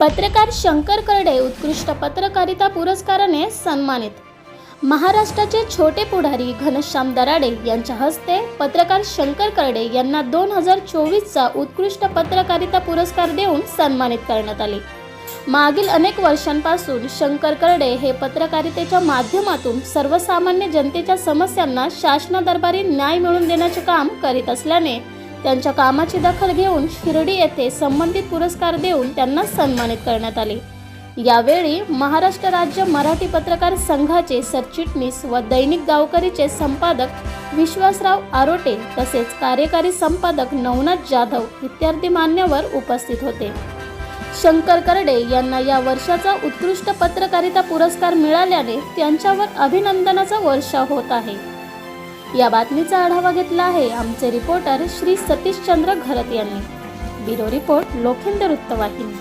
पत्रकार शंकर करडे उत्कृष्ट पत्रकारिता पुरस्काराने सन्मानित. महाराष्ट्राचे छोटे पुढारी घनश्याम दराडे यांच्या हस्ते पत्रकार शंकर करडे यांना दोन हजार चोवीसचा उत्कृष्ट पत्रकारिता पुरस्कार देऊन सन्मानित करण्यात आले. मागील अनेक वर्षांपासून शंकर करडे हे पत्रकारितेच्या माध्यमातून सर्वसामान्य जनतेच्या समस्यांना शासनादरबारी न्याय मिळवून देण्याचे काम करीत असल्याने त्यांच्या कामाची दखल घेऊन शिर्डी येथे संबंधित पुरस्कार देऊन त्यांना सन्मानित करण्यात आले. यावेळी महाराष्ट्र राज्य मराठी पत्रकार संघाचे सरचिटणीस व दैनिक गावकरीचे संपादक विश्वासराव आरोटे तसेच कार्यकारी संपादक नवनाथ जाधव इत्यादी मान्यवर उपस्थित होते. शंकर करडे यांना या वर्षाचा उत्कृष्ट पत्रकारिता पुरस्कार मिळाल्याने त्यांच्यावर अभिनंदनाचा वर्षाव होत आहे. या बातमीचा आढावा घेतला आहे आमचे रिपोर्टर श्री सतीशचंद्र घरत यांनी. ब्युरो रिपोर्ट लोखंड वृत्तवाहिनी